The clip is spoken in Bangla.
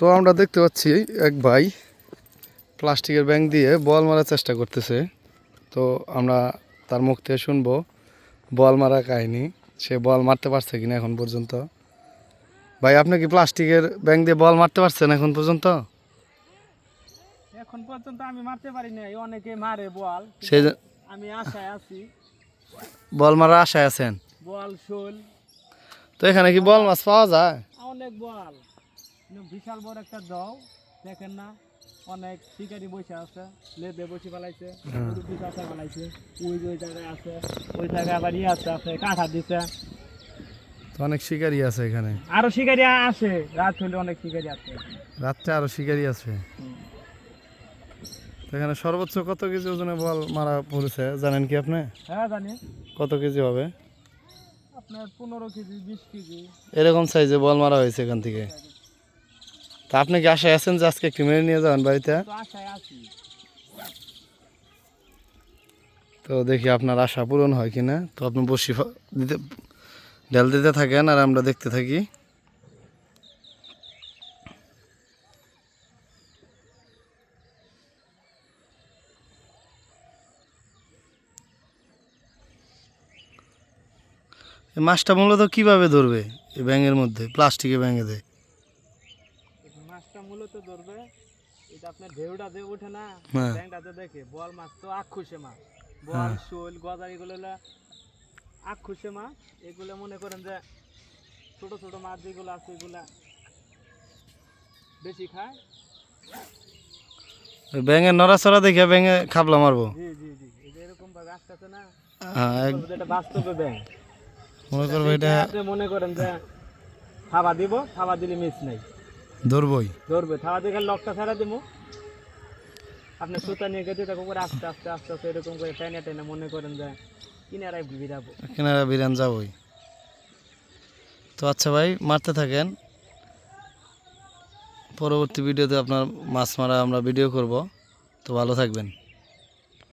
তো আমরা দেখতে পাচ্ছি এক ভাই প্লাস্টিকের ব্যাং দিয়ে বল মারার চেষ্টা করতেছে। তো আমরা তার মুখ থেকে শুনব বল মারা কাহিনি। সে বল মারতে পারছে কিনা এখন পর্যন্ত? ভাই আপনি কি প্লাস্টিকের ব্যাং দিয়ে বল মারতে পারছেন এখন পর্যন্ত? এখন পর্যন্ত আমি মারতে পারি নাই অনেকে মারে বল। সে যে- আমি আশায় আছি। বল মারার আশায় আছেন? বল শোল। তো এখানে কি বল মাছ পাওয়া যায়? অনেক বল। বিশাল বড় একটা দাও দেখেন না অনেক শিকারি বসে আছে লেদে বসে ফেলাইছে ফেলাইছে ওই ওই জায়গায় আছে ওই জায়গায় আবার ইয়ে আছে আছে কাঁঠা দিছে। অনেক শিকারি আছে এখানে। আরও শিকারি আসে রাত হলে অনেক শিকারি আছে। রাত্রে আরও শিকারি আছে। এখানে সর্বোচ্চ কত কেজি ওজনে বল মারা পড়েছে জানেন কি আপনি? হ্যাঁ জানি। কত কেজি হবে? আপনার পনেরো কেজি বিশ কেজি। এরকম সাইজে বল মারা হয়েছে এখান থেকে। তা আপনি কি আশায় আছেন যে আজকে একটু মেরে নিয়ে যাবেন বাড়িতে? তো দেখি আপনার আশা পূরণ হয় কিনা। তো আপনি বসি দিতে ঢেল দিতে থাকেন আর আমরা দেখতে থাকি। মাছটা মূলত কীভাবে ধরবে এই ব্যাঙের মধ্যে? প্লাস্টিকের ব্যাঙে দেয়। ধরবে এটা আপনার ঢেউটা যে ওঠে না হ্যাঁ। ট্যাংটাতে দেখে বল মাছ তো আক্ষুসে মাছ। বল হ্যাঁ। শোল গজা এগুলো হলো আক্ষুসে মাছ। এগুলো মনে করেন যে ছোট ছোট মাছ যেগুলো আছে এগুলা বেশি খায়। ওই ব্যাঙের নড়াচড়া দেখে ব্যাঙে খাবলা মারবো। জি জি জি। এরকম ভাবে আসতেছে না হ্যাঁ এক এটা বাস্তবে ব্যাং মনে করব এটা আপনি মনে করেন যে থাবা দিব থাবা দিলে মিস নাই। ধরবই। ধরবে থাবা দেখে লকটা ছাড়া দেবো আপনি সুতা নিয়ে গেছে তাকে করে আস্তে আস্তে আস্তে আস্তে এরকম করে টেনে টেনে মনে করেন যে কিনারায় বিড়াবো কিনারা বিরান যাবই। তো আচ্ছা ভাই মারতে থাকেন। পরবর্তী ভিডিওতে আপনার মাছ মারা আমরা ভিডিও করব। তো ভালো থাকবেন।